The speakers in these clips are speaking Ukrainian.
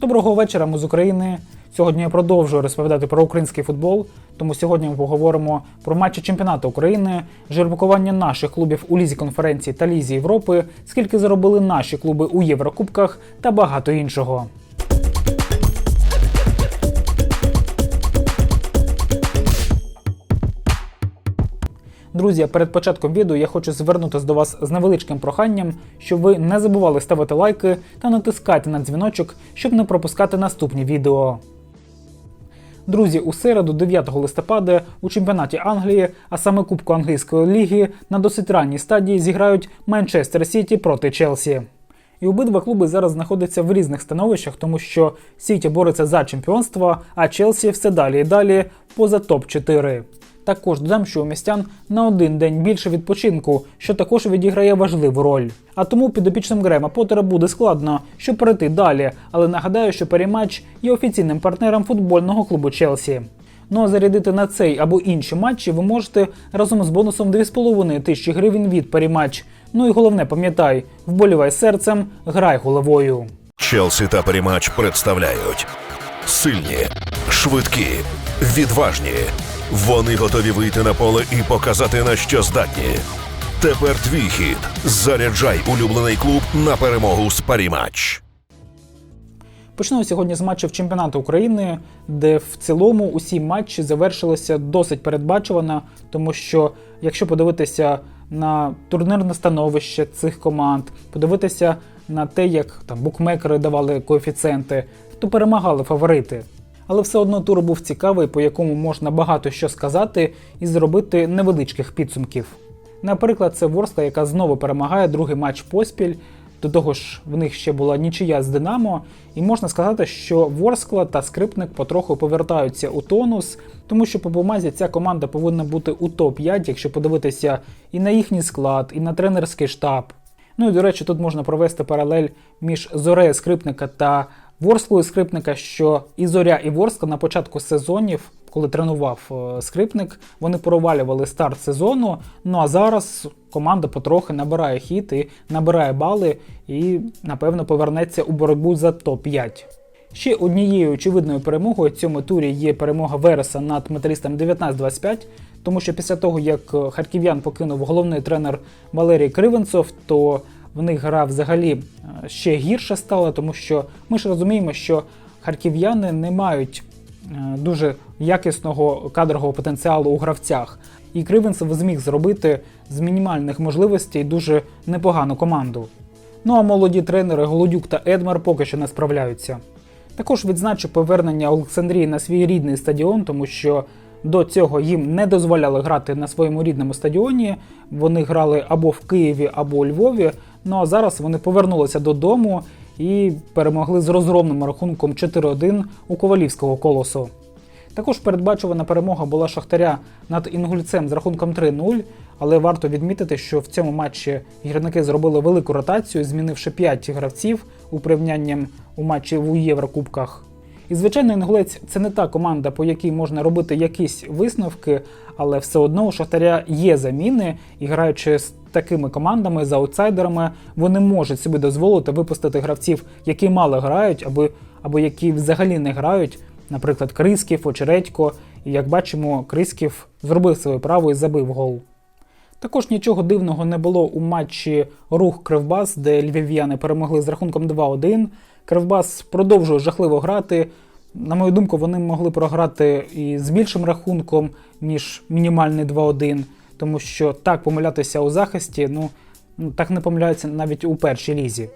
Доброго вечора, ми з України. Сьогодні я продовжую розповідати про український футбол. Тому сьогодні ми поговоримо про матчі чемпіонату України, жеребкування наших клубів у лізі конференції та лізі Європи, скільки заробили наші клуби у Єврокубках та багато іншого. Друзі, перед початком відео я хочу звернутися до вас з невеличким проханням, щоб ви не забували ставити лайки та натискати на дзвіночок, щоб не пропускати наступні відео. Друзі, у середу, 9 листопада, у чемпіонаті Англії, а саме Кубку англійської ліги, на досить ранній стадії зіграють Манчестер Сіті проти Челсі. І обидва клуби зараз знаходяться в різних становищах, тому що Сіті бореться за чемпіонство, а Челсі все далі і далі поза топ-4. Також додам, що у містян на один день більше відпочинку, що також відіграє важливу роль. А тому підопічним Грема Поттера буде складно, щоб перейти далі, але нагадаю, що перематч є офіційним партнером футбольного клубу Челсі. Ну а зарядити на цей або інші матчі ви можете разом з бонусом 2,5 тисячі гривень від Паріматч. Ну і головне, пам'ятай, вболівай серцем, грай головою. Челсі та Парімач представляють сильні, швидкі, відважні. Вони готові вийти на поле і показати на що здатні. Тепер твій хід. Заряджай улюблений клуб на перемогу з Парімач. Почнемо сьогодні з матчів чемпіонату України, де в цілому усі матчі завершилися досить передбачувано, тому що якщо подивитися на турнірне становище цих команд, подивитися на те, як там букмекери давали коефіцієнти, то перемагали фаворити. Але все одно тур був цікавий, по якому можна багато що сказати і зробити невеличких підсумків. Наприклад, це Ворскла, яка знову перемагає другий матч поспіль. До того ж, в них ще була нічия з Динамо, і можна сказати, що Ворскла та Скрипник потроху повертаються у тонус, тому що по бумазі ця команда повинна бути у топ-5, якщо подивитися і на їхній склад, і на тренерський штаб. Ну і до речі, тут можна провести паралель між Зорею Скрипника та Ворсклою Скрипника, що і Зоря, і Ворскла на початку сезонів, коли тренував е, скрипник, вони провалювали старт сезону. Ну а зараз команда потрохи набирає хід і набирає бали, і напевно повернеться у боротьбу за топ-5. Ще однією очевидною перемогою в цьому турі є перемога Вереса над металістом 19-25, тому що після того, як харків'ян покинув головний тренер Валерій Кривенцов, то в них гра взагалі е, ще гірше стала, тому що ми ж розуміємо, що харків'яни не мають е, дуже якісного кадрового потенціалу у гравцях. І Кривенцев зміг зробити з мінімальних можливостей дуже непогану команду. Ну а молоді тренери Голодюк та Едмар поки що не справляються. Також відзначу повернення Олександрії на свій рідний стадіон, тому що до цього їм не дозволяли грати на своєму рідному стадіоні. Вони грали або в Києві, або у Львові. Ну а зараз вони повернулися додому і перемогли з розгромним рахунком 4-1 у Ковалівського колосу. Також передбачувана перемога була Шахтаря над Інгульцем з рахунком 3-0, але варто відмітити, що в цьому матчі гірники зробили велику ротацію, змінивши 5 гравців у порівнянні у матчі в Єврокубках. І звичайно, інгулець це не та команда, по якій можна робити якісь висновки, але все одно у Шахтаря є заміни, і граючи з такими командами, з аутсайдерами, вони можуть собі дозволити випустити гравців, які мало грають, або, або які взагалі не грають, наприклад, Крисків, Очередько. І як бачимо, Крисків зробив своє право і забив гол. Також нічого дивного не було у матчі Рух Кривбас, де львів'яни перемогли з рахунком 2-1. Кривбас продовжує жахливо грати. На мою думку, вони могли програти і з більшим рахунком, ніж мінімальний 2-1, тому що так помилятися у захисті, ну ну, так не помиляються навіть у першій лізі.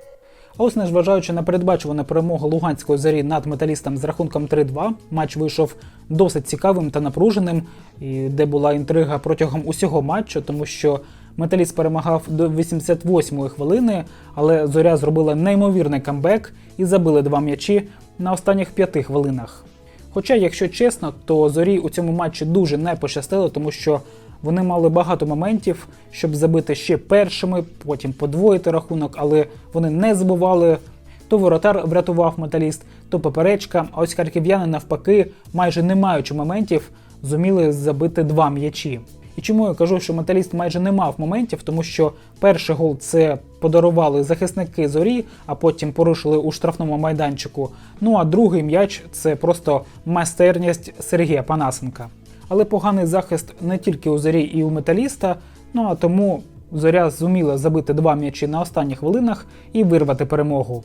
А ось незважаючи на передбачувану перемогу Луганської зорі над металістом з рахунком 3-2, матч вийшов досить цікавим та напруженим, і де була інтрига протягом усього матчу, тому що металіст перемагав до 88-ї хвилини, але зоря зробила неймовірний камбек і забили два м'ячі на останніх п'яти хвилинах. Хоча, якщо чесно, то зорі у цьому матчі дуже не пощастило, тому що вони мали багато моментів, щоб забити ще першими, потім подвоїти рахунок, але вони не забували. То воротар врятував металіст, то поперечка. А ось харків'яни навпаки, майже не маючи моментів, зуміли забити два м'ячі. І чому я кажу, що металіст майже не мав моментів, тому що перший гол це подарували захисники зорі, а потім порушили у штрафному майданчику. Ну а другий м'яч це просто майстерність Сергія Панасенка. Але поганий захист не тільки у зорі і у металіста. Ну а тому зоря зуміла забити два м'ячі на останніх хвилинах і вирвати перемогу.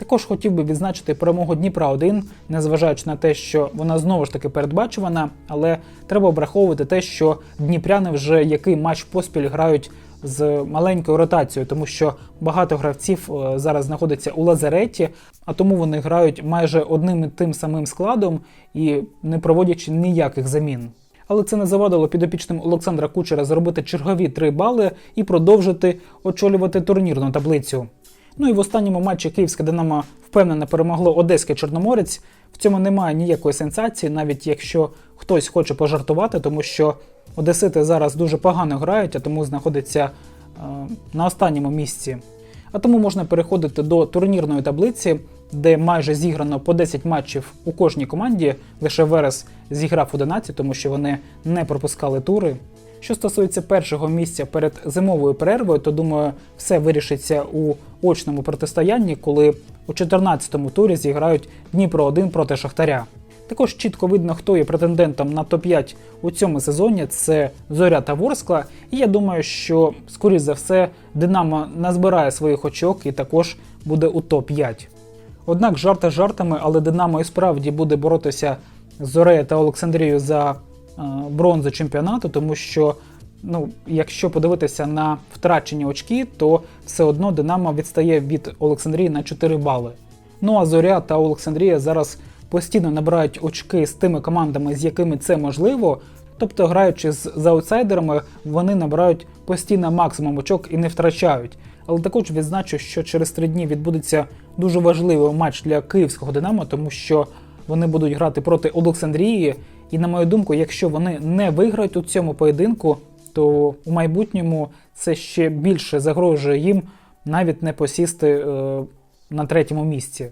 Також хотів би відзначити перемогу Дніпра 1, незважаючи на те, що вона знову ж таки передбачувана, але треба обраховувати те, що дніпряни вже який матч поспіль грають з маленькою ротацією, тому що багато гравців е, зараз знаходиться у лазареті, а тому вони грають майже одним і тим самим складом і не проводячи ніяких замін. Але це не завадило підопічним Олександра Кучера зробити чергові три бали і продовжити очолювати турнірну таблицю. Ну і в останньому матчі Київське Динамо впевнено перемогло Одеський Чорноморець. В цьому немає ніякої сенсації, навіть якщо хтось хоче пожартувати, тому що Одесити зараз дуже погано грають, а тому знаходяться е, на останньому місці. А тому можна переходити до турнірної таблиці, де майже зіграно по 10 матчів у кожній команді. Лише Верес зіграв 11, тому що вони не пропускали тури. Що стосується першого місця перед зимовою перервою, то думаю, все вирішиться у очному протистоянні, коли у 14-му турі зіграють Дніпро 1 проти Шахтаря. Також чітко видно, хто є претендентом на топ-5 у цьому сезоні. Це Зоря та Ворскла. І я думаю, що, скоріш за все, Динамо назбирає своїх очок і також буде у топ-5. Однак жарти жартами, але Динамо і справді буде боротися з Зорею та Олександрією за е, бронзу чемпіонату, тому що, ну, якщо подивитися на втрачені очки, то все одно Динамо відстає від Олександрії на 4 бали. Ну а Зоря та Олександрія зараз постійно набирають очки з тими командами, з якими це можливо. Тобто, граючи з, з аутсайдерами, вони набирають постійно максимум очок і не втрачають. Але також відзначу, що через три дні відбудеться дуже важливий матч для київського Динамо, тому що вони будуть грати проти Олександрії. І на мою думку, якщо вони не виграють у цьому поєдинку, то у майбутньому це ще більше загрожує їм навіть не посісти е, на третьому місці.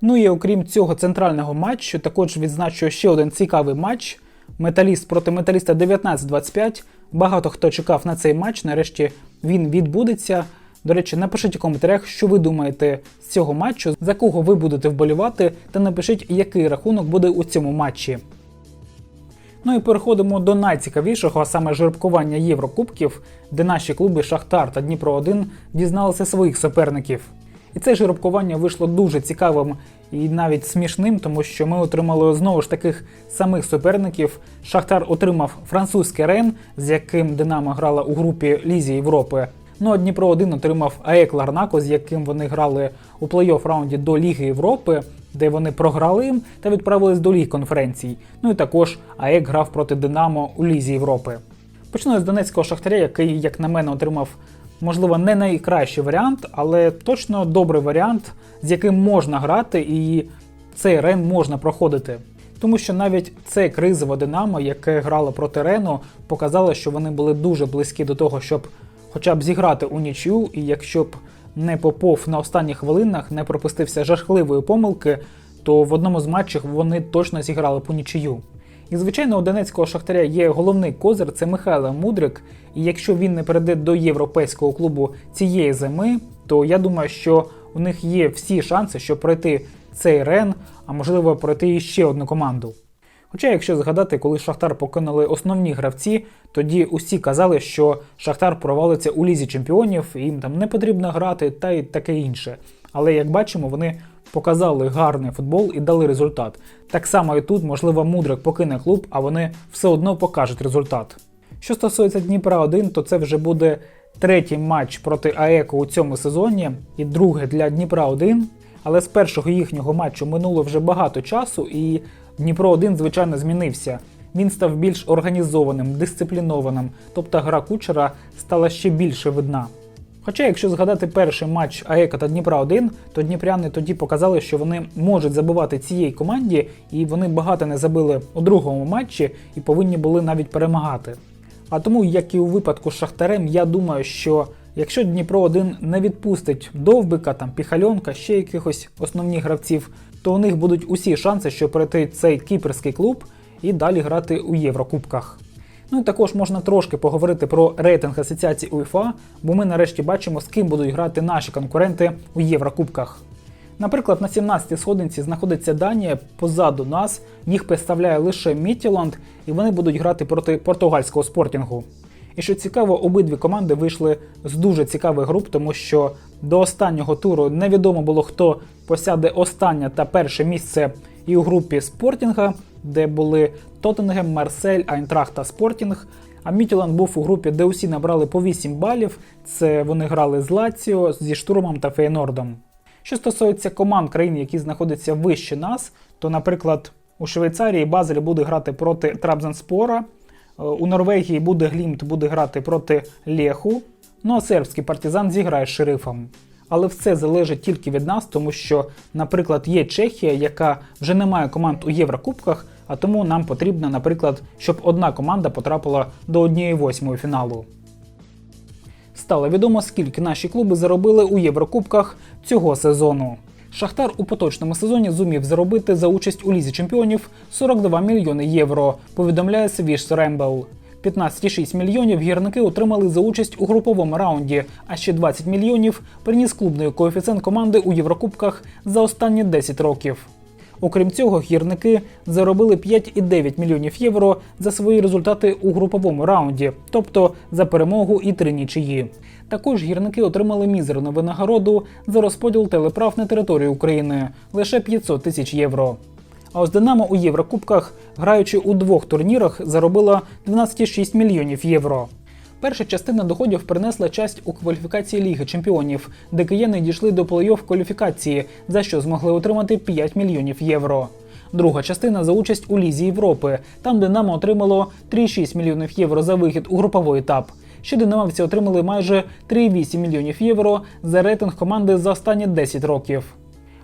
Ну і окрім цього центрального матчу, також відзначу ще один цікавий матч. Металіст проти металіста 19-25. Багато хто чекав на цей матч. Нарешті він відбудеться. До речі, напишіть у коментарях, що ви думаєте з цього матчу, за кого ви будете вболівати, та напишіть, який рахунок буде у цьому матчі. Ну і переходимо до найцікавішого, а саме жеребкування Єврокубків, де наші клуби Шахтар та Дніпро 1 дізналися своїх суперників. І це жеребкування вийшло дуже цікавим і навіть смішним, тому що ми отримали знову ж таких самих суперників. Шахтар отримав французький Рен, з яким Динамо грала у групі Лізі Європи. Ну а Дніпро 1 отримав АЕК Ларнако, з яким вони грали у плей-офф раунді до Ліги Європи, де вони програли їм та відправились до ліг конференцій. Ну і також АЕК грав проти Динамо у Лізі Європи. Почну з донецького шахтаря, який, як на мене, отримав можливо, не найкращий варіант, але точно добрий варіант, з яким можна грати, і цей рен можна проходити. Тому що навіть це кризове Динамо, яке грало проти Рену, показало, що вони були дуже близькі до того, щоб хоча б зіграти у нічю, і якщо б не Попов на останніх хвилинах не пропустився жахливої помилки, то в одному з матчів вони точно зіграли по нічию. І звичайно, у Донецького шахтаря є головний козир це Михайло Мудрик. І якщо він не перейде до європейського клубу цієї зими, то я думаю, що у них є всі шанси, щоб пройти цей рен, а можливо пройти ще одну команду. Хоча, якщо згадати, коли Шахтар покинули основні гравці, тоді усі казали, що Шахтар провалиться у лізі чемпіонів, їм там не потрібно грати та й таке інше. Але як бачимо, вони показали гарний футбол і дали результат. Так само і тут, можливо, Мудрик покине клуб, а вони все одно покажуть результат. Що стосується Дніпра 1, то це вже буде третій матч проти АЕКу у цьому сезоні і другий для Дніпра 1. Але з першого їхнього матчу минуло вже багато часу, і Дніпро 1 звичайно змінився. Він став більш організованим, дисциплінованим, тобто гра кучера стала ще більше видна. Хоча, якщо згадати перший матч АЕКа та Дніпра 1, то дніпряни тоді показали, що вони можуть забивати цієї команді, і вони багато не забили у другому матчі і повинні були навіть перемагати. А тому, як і у випадку з Шахтарем, я думаю, що якщо Дніпро 1 не відпустить Довбика, там Піхальонка, ще якихось основних гравців, то у них будуть усі шанси, щоб пройти цей кіперський клуб і далі грати у Єврокубках. Ну і також можна трошки поговорити про рейтинг асоціації УЄФА, бо ми нарешті бачимо, з ким будуть грати наші конкуренти у Єврокубках. Наприклад, на 17-й сходинці знаходиться Данія, позаду нас їх представляє лише Міттіланд, і вони будуть грати проти португальського спортінгу. І що цікаво, обидві команди вийшли з дуже цікавих груп, тому що до останнього туру невідомо було, хто посяде останнє та перше місце і у групі Спортінга, де були Тоттенгем, Марсель, Айнтрахт та Спортінг. А Мітіланд був у групі, де усі набрали по 8 балів. Це вони грали з Лаціо, зі Штурмом та Фейнордом. Що стосується команд країн, які знаходяться вище нас, то, наприклад, у Швейцарії Базель буде грати проти Трабзанспора, у Норвегії буде Глімт буде грати проти Леху, ну а сербський партизан зіграє з шерифом. Але все залежить тільки від нас, тому що, наприклад, є Чехія, яка вже не має команд у Єврокубках, а тому нам потрібно, наприклад, щоб одна команда потрапила до однієї восьмої фіналу. Стало відомо, скільки наші клуби заробили у Єврокубках цього сезону. Шахтар у поточному сезоні зумів заробити за участь у лізі чемпіонів 42 мільйони євро. Повідомляє Свіж Рембел. 15,6 мільйонів гірники отримали за участь у груповому раунді, а ще 20 мільйонів приніс клубний коефіцієнт команди у Єврокубках за останні 10 років. Окрім цього, гірники заробили 5,9 мільйонів євро за свої результати у груповому раунді, тобто за перемогу і три нічиї. Також гірники отримали мізерну винагороду за розподіл телеправ на території України лише 500 тисяч євро. А ось Динамо у Єврокубках, граючи у двох турнірах, заробила 12,6 мільйонів євро. Перша частина доходів принесла часть у кваліфікації Ліги Чемпіонів, де кияни дійшли до плей-офф кваліфікації, за що змогли отримати 5 мільйонів євро. Друга частина за участь у Лізі Європи. Там Динамо отримало 3,6 мільйонів євро за вихід у груповий етап. Ще динамовці отримали майже 3,8 мільйонів євро за рейтинг команди за останні 10 років.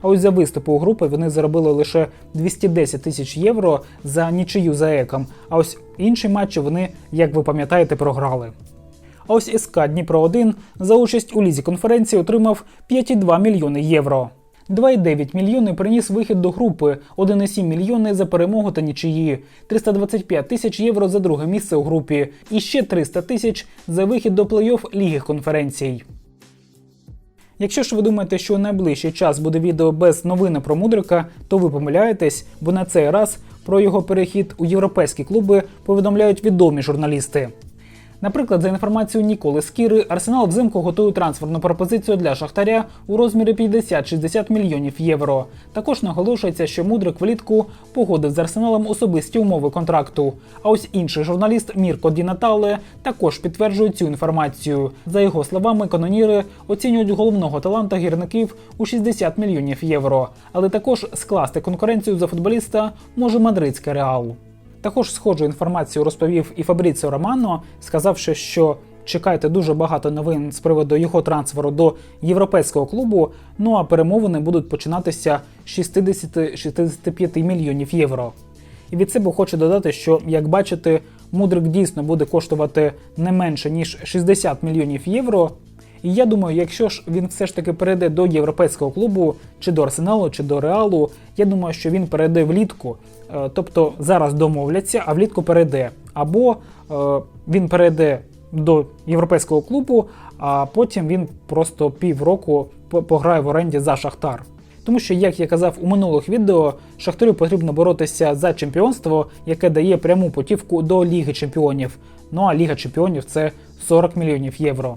А ось за виступи у групи вони заробили лише 210 тисяч євро за нічию за еком. А ось інші матчі вони, як ви пам'ятаєте, програли. А ось СК Дніпро 1 за участь у лізі конференції отримав 5,2 мільйони євро. 2,9 мільйони приніс вихід до групи, 1,7 мільйони за перемогу та нічиї, 325 тисяч євро за друге місце у групі і ще 300 тисяч за вихід до плей-офф Ліги конференцій. Якщо ж ви думаєте, що у найближчий час буде відео без новини про Мудрика, то ви помиляєтесь, бо на цей раз про його перехід у європейські клуби повідомляють відомі журналісти. Наприклад, за інформацією Ніколи Скіри, Арсенал взимку готує трансферну пропозицію для Шахтаря у розмірі 50-60 мільйонів євро. Також наголошується, що Мудрик влітку погодив з Арсеналом особисті умови контракту. А ось інший журналіст Мірко Ді Натале також підтверджує цю інформацію. За його словами, каноніри оцінюють головного таланта гірників у 60 мільйонів євро. Але також скласти конкуренцію за футболіста може мадридський реал. Також схожу інформацію розповів і Фабріціо Романо, сказавши, що чекайте дуже багато новин з приводу його трансферу до європейського клубу. Ну а перемовини будуть починатися з 60-65 мільйонів євро. І від себе хочу додати, що як бачите, мудрик дійсно буде коштувати не менше ніж 60 мільйонів євро. І я думаю, якщо ж він все ж таки перейде до європейського клубу, чи до Арсеналу, чи до Реалу, я думаю, що він перейде влітку. Е, Тобто зараз домовляться, а влітку перейде. Або е, він перейде до європейського клубу, а потім він просто півроку по- пограє в оренді за Шахтар. Тому що, як я казав у минулих відео, Шахтарю потрібно боротися за чемпіонство, яке дає пряму путівку до Ліги Чемпіонів. Ну а Ліга Чемпіонів це 40 мільйонів євро.